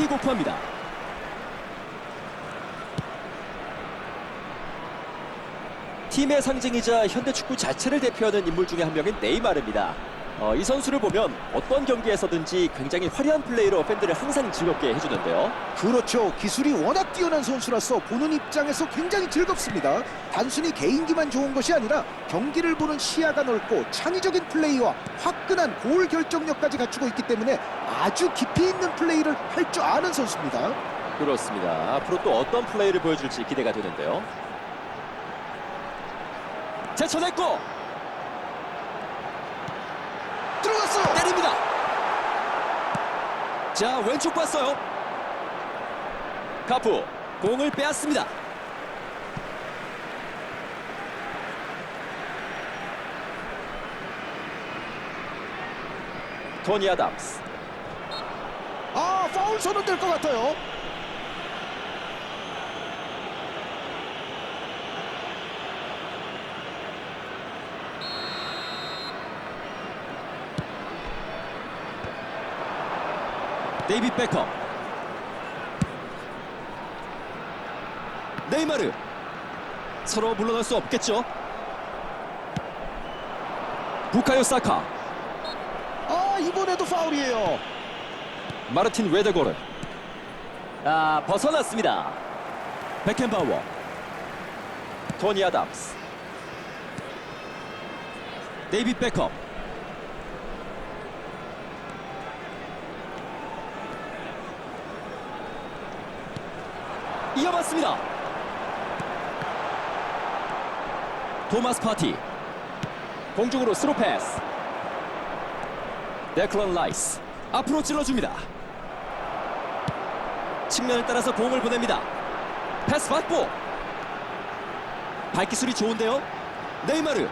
킥오프합니다. 팀의 상징이자 현대 축구 자체를 대표하는 인물 중에 한 명인 네이마르입니다. 어, 이 선수를 보면 어떤 경기에서든지 굉장히 화려한 플레이로 팬들을 항상 즐겁게 해주는데요. 그렇죠. 기술이 워낙 뛰어난 선수라서 보는 입장에서 굉장히 즐겁습니다. 단순히 개인기만 좋은 것이 아니라 경기를 보는 시야가 넓고 창의적인 플레이와 화끈한 골 결정력까지 갖추고 있기 때문에 아주 깊이 있는 플레이를 할 줄 아는 선수입니다. 그렇습니다. 앞으로 또 어떤 플레이를 보여줄지 기대가 되는데요. 제쳐냈고 들어갔어. 때립니다. 자 왼쪽 봤어요. 카프 공을 빼앗습니다. 토니 아담스 아, 파울 선언될 것 같아요. 데이빗 베컴. 네이마르. 서로 물러날 수 없겠죠? 부카요 사카. 아, 이번에도 파울이에요. 마르틴 웨데고르 아 벗어났습니다. 베켄바워. 토니 아담스. 데이빗 베컴 이어봤습니다. 토마스 파티. 공중으로 스루 패스. 데클런 라이스. 앞으로 찔러줍니다. 측면을 따라서 공을 보냅니다. 패스 받고 발기술이 좋은데요. 네이마르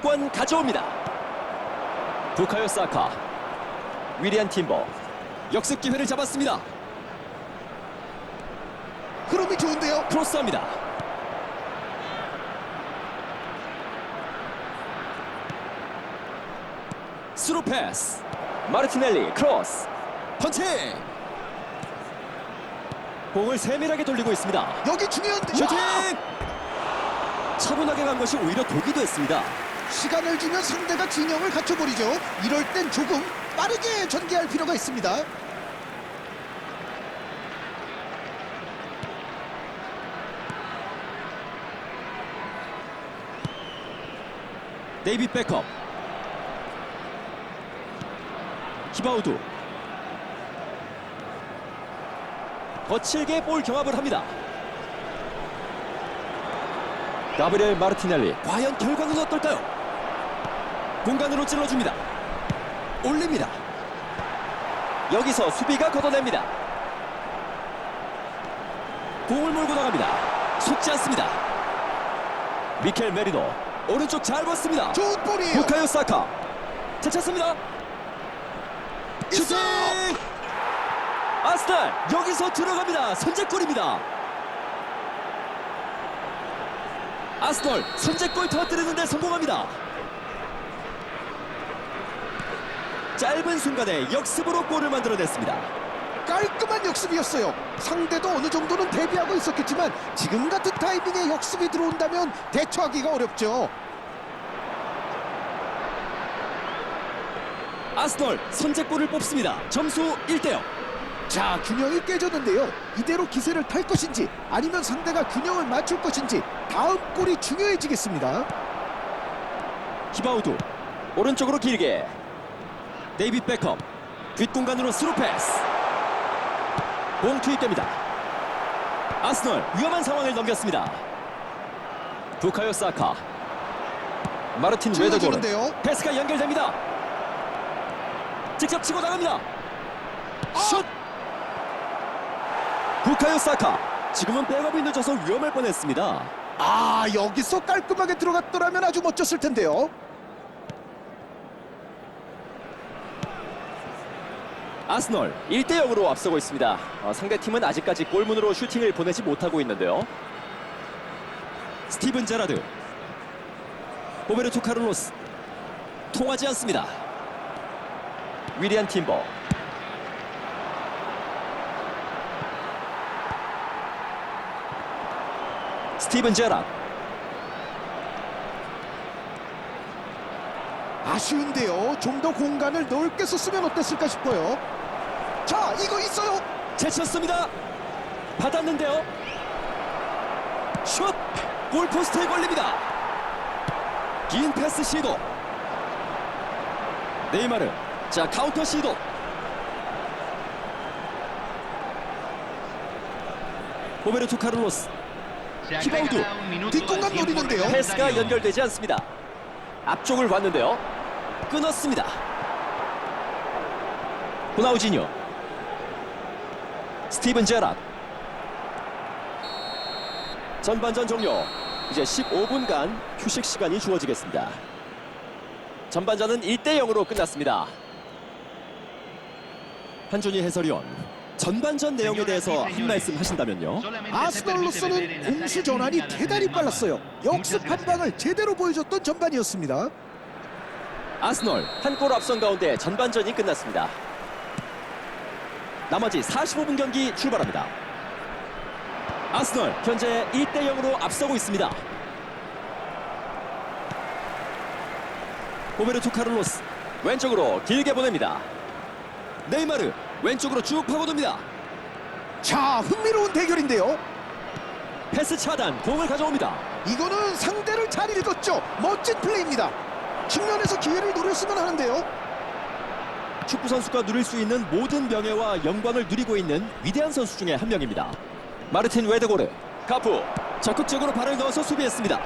소유권 가져옵니다. 부카요 사카, 위리안 팀버, 역습 기회를 잡았습니다. 흐름이 좋은데요. 크로스합니다. 스루 패스, 마르티넬리 크로스, 펀치. 공을 세밀하게 돌리고 있습니다. 여기 중요한 슈팅! 와! 차분하게 간 것이 오히려 독이 됐습니다. 시간을 주면 상대가 진영을 갖춰버리죠. 이럴 땐 조금 빠르게 전개할 필요가 있습니다. 데이빗 베컴 히바우두 거칠게 볼 경합을 합니다 가브리엘 마르티넬리 과연 결과는 어떨까요? 공간으로 찔러줍니다. 올립니다. 여기서 수비가 걷어냅니다. 공을 몰고 나갑니다. 속지 않습니다. 미켈 메리노 오른쪽 잘 봤습니다. 좋은 볼이에요. 부카요 사카. 찾았습니다. 슈팅! 아스날 여기서 들어갑니다. 선제골입니다. 아스널 선제골 터뜨리는데 성공합니다 짧은 순간에 역습으로 골을 만들어냈습니다 깔끔한 역습이었어요. 상대도 어느 정도는 대비하고 있었겠지만 지금 같은 타이밍에 역습이 들어온다면 대처하기가 어렵죠. 아스널 선제골을 뽑습니다 점수 1대0 자, 균형이 깨졌는데요. 이대로 기세를 탈 것인지 아니면 상대가 균형을 맞출 것인지 다음 골이 중요해지겠습니다. 히바우두 오른쪽으로 길게 데이빗 베컴. 뒷공간으로 스루 패스. 공 투입됩니다. 아스널 위험한 상황을 넘겼습니다. 부카요 사카. 마르틴 찔러주는데요. 패스가 연결됩니다. 직접 치고 나갑니다. 슛! 부카요 사카. 지금은 백업이 늦어서 위험할 뻔했습니다. 아 여기서 깔끔하게 들어갔더라면 아주 멋졌을 텐데요. 아스널 1대 0으로 앞서고 있습니다. 어, 상대팀은 아직까지 골문으로 슈팅을 보내지 못하고 있는데요. 스티븐 제라드 보베르토 카를로스 통하지 않습니다. 위리안 팀버 스티븐 제라드 아쉬운데요. 좀 더 공간을 넓게 썼으면 어땠을까 싶어요. 자 이거 있어요. 제쳤습니다. 받았는데요. 슛! 골포스트에 걸립니다. 긴 패스 시도. 네이마르. 자, 카운터 시도. 호베르토 카를로스. 히바우드 뒷공간 노리는데요. 패스가 연결되지 않습니다. 앞쪽을 봤는데요. 끊었습니다. 호나우지뉴. 스티븐 제라. 전반전 종료. 이제 15분간 휴식 시간이 주어지겠습니다. 전반전은 1대 0으로 끝났습니다. 한준희 해설위원. 전반전 내용에 대해서 한 말씀 하신다면요. 아스널로서는 공수 전환이 대단히 빨랐어요. 역습 한 방을 제대로 보여줬던 전반이었습니다. 아스널 한 골 앞선 가운데 전반전이 끝났습니다. 나머지 45분 경기 출발합니다. 아스널 현재 1대 0으로 앞서고 있습니다. 호베르토 카를로스 왼쪽으로 길게 보냅니다. 네이마르 왼쪽으로 쭉 파고듭니다. 자 흥미로운 대결인데요. 패스 차단 공을 가져옵니다. 이거는 상대를 잘 읽었죠. 멋진 플레이입니다. 측면에서 기회를 노렸으면 하는데요. 축구 선수가 누릴 수 있는 모든 명예와 영광을 누리고 있는 위대한 선수 중에 한 명입니다. 마르틴 웨드고르, 카프 적극적으로 발을 넣어서 수비했습니다.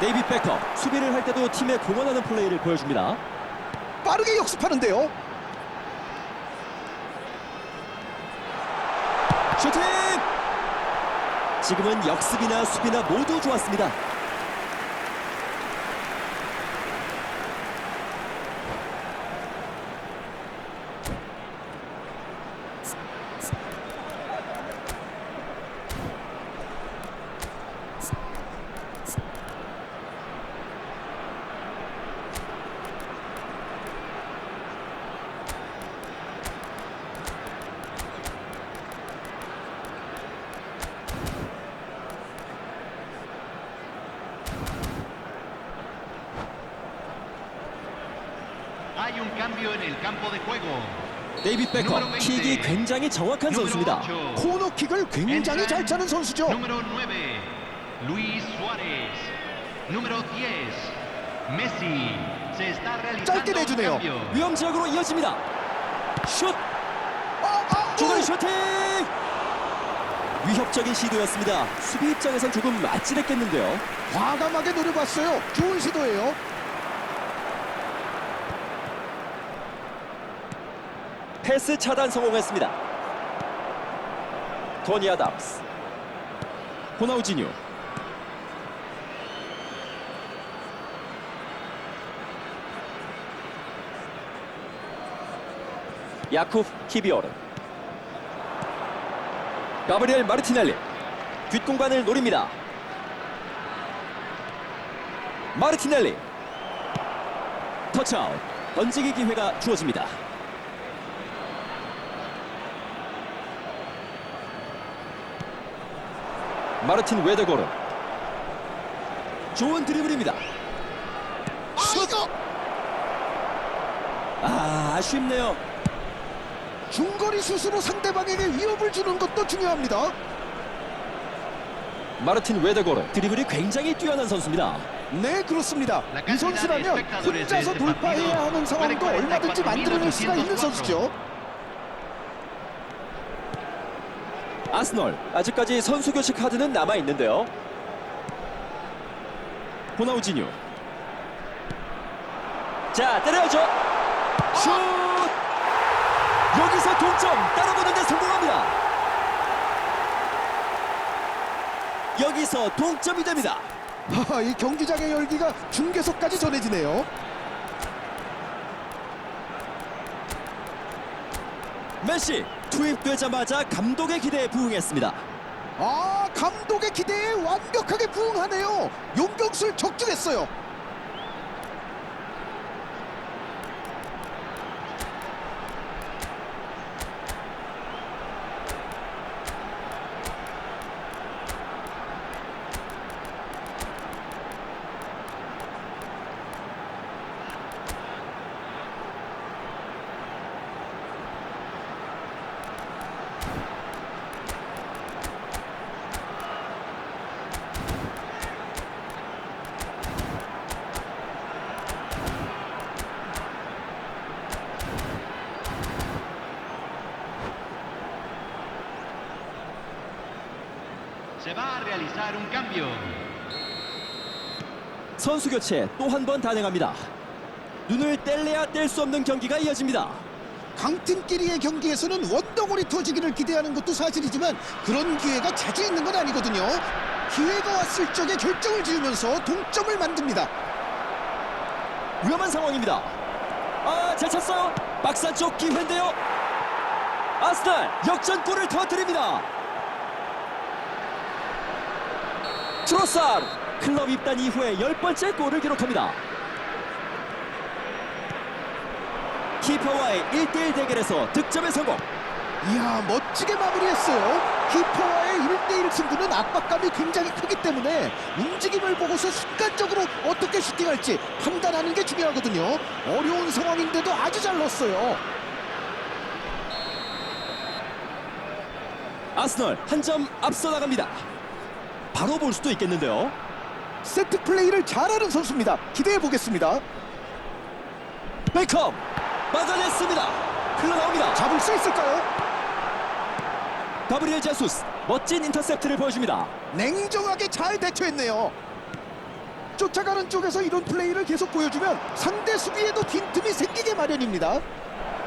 데이비 백컴 수비를 할 때도 팀에 공헌하는 플레이를 보여줍니다. 빠르게 역습하는데요. 슈팅! 지금은 역습이나 수비나 모두 좋았습니다. 데이비 백컴 킥이 굉장히 정확한 선수입니다. 8. 코너킥을 굉장히 잘 차는 선수죠. Número 9. Luis Suárez. Número 10. Messi. Se está realizando 짧게 내주네요. 위험 지역으로 이어집니다. 슛! 아, 아, 중거리 오! 슈팅! 위협적인 시도였습니다. 수비 입장에선 조금 아찔했겠는데요. 과감하게 노려봤어요. 좋은 시도예요. 패스 차단 성공했습니다. 토니 아담스. 호나우지뉴. 야쿠프 키비오르. 가브리엘 마르티넬리. 뒷공간을 노립니다. 마르티넬리. 터치아웃. 던지기 기회가 주어집니다. 마르틴 웨더고르 좋은 드리블입니다 아, 이거 아 아쉽네요 중거리 슛으로 상대방에게 위협을 주는 것도 중요합니다. 마르틴 웨더고르 드리블이 굉장히 뛰어난 선수입니다 네 그렇습니다. 이 선수라면 혼자서 돌파해야 하는 상황도 얼마든지 만들어낼 수가 있는 선수죠. 아스널. 아직까지 선수 교체 카드는 남아 있는데요. 호나우지뉴. 자 때려야죠. 슛! 여기서 동점! 따라붙는데 성공합니다. 여기서 동점이 됩니다. 하하, 이 경기장의 열기가 중계석까지 전해지네요. 메시 투입되자마자 감독의 기대에 부응했습니다. 아, 감독의 기대에 완벽하게 부응하네요. 용병술 적중했어요. Realizar un cambio. 선수 교체 또 한 번 단행합니다. 눈을 뗄래야 뗄 수 없는 경기가 이어집니다. 강팀끼리의 경기에서는 원더골이 터지기를 기대하는 것도 사실이지만 그런 기회가 자주 있는 건 아니거든요. 기회가 왔을 적에 결정을 지으면서 동점을 만듭니다. 위험한 상황입니다. 아, 잘 찼어요. 박스 안쪽 기회인데요. 아스날 역전골을 터뜨립니다. 트로사르 클럽 입단 이후에 열 번째 골을 기록합니다. 키퍼와의 1대1 대결에서 득점에 성공. 이야 멋지게 마무리했어요. 키퍼와의 1대1 승부는 압박감이 굉장히 크기 때문에 움직임을 보고서 순간적으로 어떻게 슈팅할지 판단하는 게 중요하거든요. 어려운 상황인데도 아주 잘 넣었어요. 아스널 한 점 앞서 나갑니다. 바로 볼 수도 있겠는데요. 세트 플레이를 잘하는 선수입니다. 기대해 보겠습니다. 베컴 막아냈습니다. 흘러나옵니다. 잡을 수 있을까요? 가브리엘 제수스 멋진 인터셉트를 보여줍니다. 냉정하게 잘 대처했네요. 쫓아가는 쪽에서 이런 플레이를 계속 보여주면 상대 수비에도 빈틈이 생기게 마련입니다.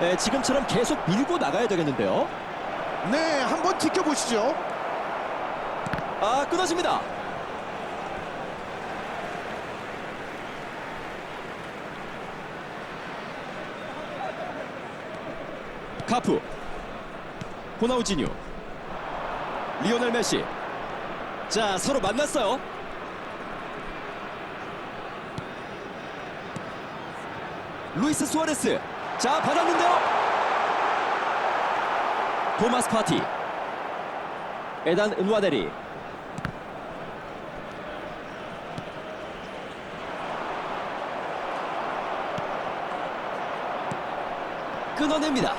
네, 지금처럼 계속 밀고 나가야 되겠는데요. 네, 한번 지켜보시죠. 아 끊어집니다. 카프. 호나우지뉴 리오넬 메시. 자 서로 만났어요. 루이스 수아레스. 자 받았는데요. 토마스 파티. 에단 은와데리 끊어냅니다.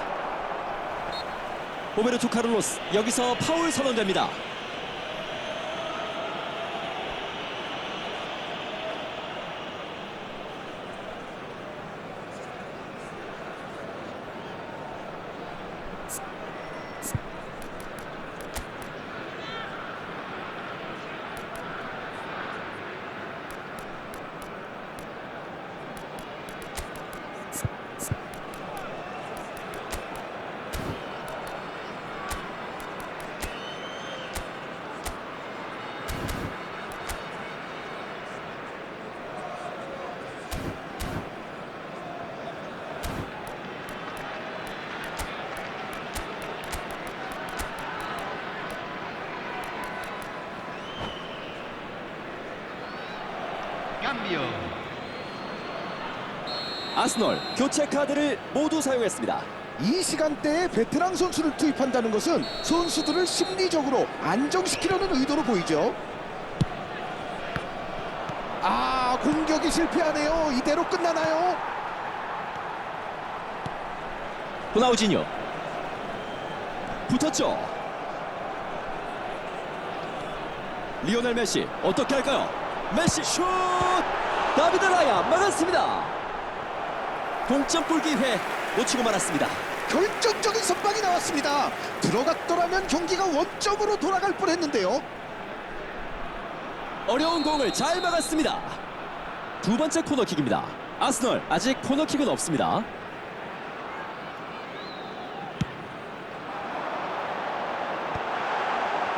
오베르토 카를로스 여기서 파울 선언됩니다. Cambio. 아스널 교체 카드를 모두 사용했습니다. 이 시간대에 베테랑 선수를 투입한다는 것은 선수들을 심리적으로 안정시키려는 의도로 보이죠. 아, 공격이 실패하네요. 이대로 끝나나요? 호나우지뉴 붙었죠. 리오넬 메시 어떻게 할까요? 메시 슛! 다비드 라야 막았습니다. 동점골 기회 놓치고 말았습니다. 결정적인 선방이 나왔습니다. 들어갔더라면 경기가 원점으로 돌아갈 뻔했는데요. 어려운 공을 잘 막았습니다. 두 번째 코너킥입니다. 아스널 아직 코너킥은 없습니다.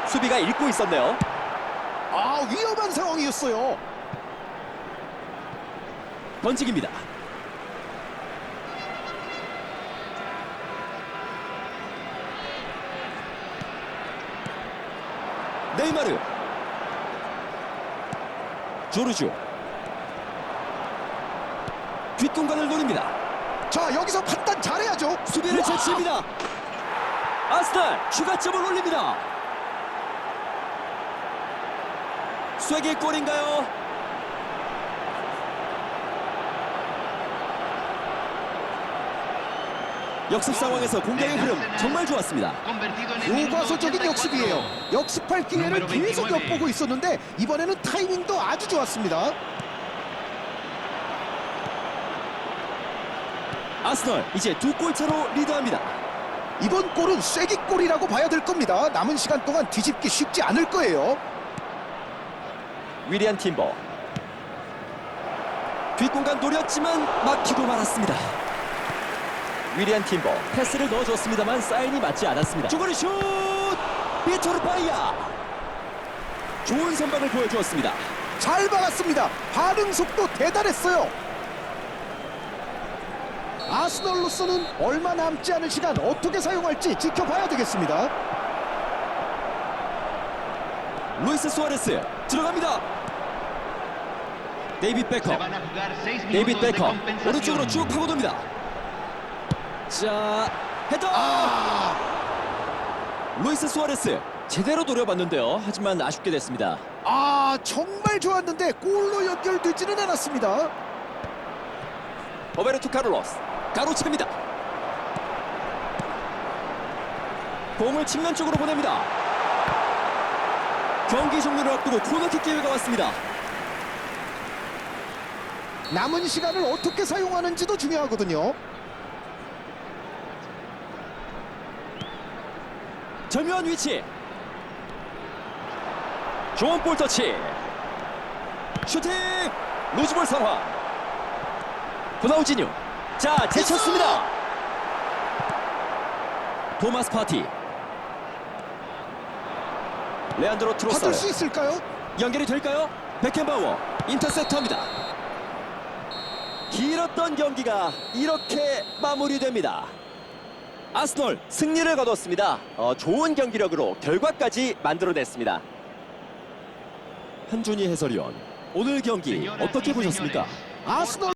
수비가 읽고 있었네요. 아 위험한 상황이었어요. 번직입니다. 네이마르 조르주 뒷공간을 노립니다. 자 여기서 판단 잘해야죠. 수비를 와! 제치입니다. 아스날 추가점을 올립니다. 쐐기 골인가요? 역습 상황에서 공격의 흐름 정말 좋았습니다. 교과서적인 역습이에요. 84. 역습할 기회를 계속 29. 엿보고 있었는데 이번에는 타이밍도 아주 좋았습니다. 아스널 이제 두 골차로 리드합니다. 이번 골은 쐐기골이라고 봐야 될 겁니다. 남은 시간 동안 뒤집기 쉽지 않을 거예요. 위리안 팀버 뒷공간 노렸지만 막히고 말았습니다. 위리안 팀버 패스를 넣어줬습니다만 사인이 맞지 않았습니다. 중거리 슛! 비토르 파이야! 좋은 선방을 보여주었습니다. 잘 막았습니다. 반응 속도 대단했어요. 아스널로서는 얼마 남지 않은 시간 어떻게 사용할지 지켜봐야 되겠습니다. 루이스 수아레스 들어갑니다. 데이빗 베커 데이빗 베커. 오른쪽으로 쭉 파고듭니다. 자 헤더 아, 루이스 수아레스 제대로 노려봤는데요. 하지만 아쉽게 됐습니다. 아 정말 좋았는데 골로 연결되지는 않았습니다. 로베르토 카를로스 가로채입니다. 공을 측면 쪽으로 보냅니다. 경기 종료를 앞두고 코너킥 기회가 왔습니다. 남은 시간을 어떻게 사용하는지도 중요하거든요. 절묘한 위치. 좋은 볼 터치. 슈팅. 루즈볼 상황. 호나우지뉴. 자, 제쳤습니다. 토마스 파티. 레안드로 트로서. 받을 수 있을까요? 연결이 될까요? 베켄바워 인터셉터입니다. 길었던 경기가 이렇게 마무리됩니다. 아스널 승리를 거뒀습니다. 어, 좋은 경기력으로 결과까지 만들어냈습니다. 한준희 해설위원 오늘 경기 어떻게 보셨습니까? 아스널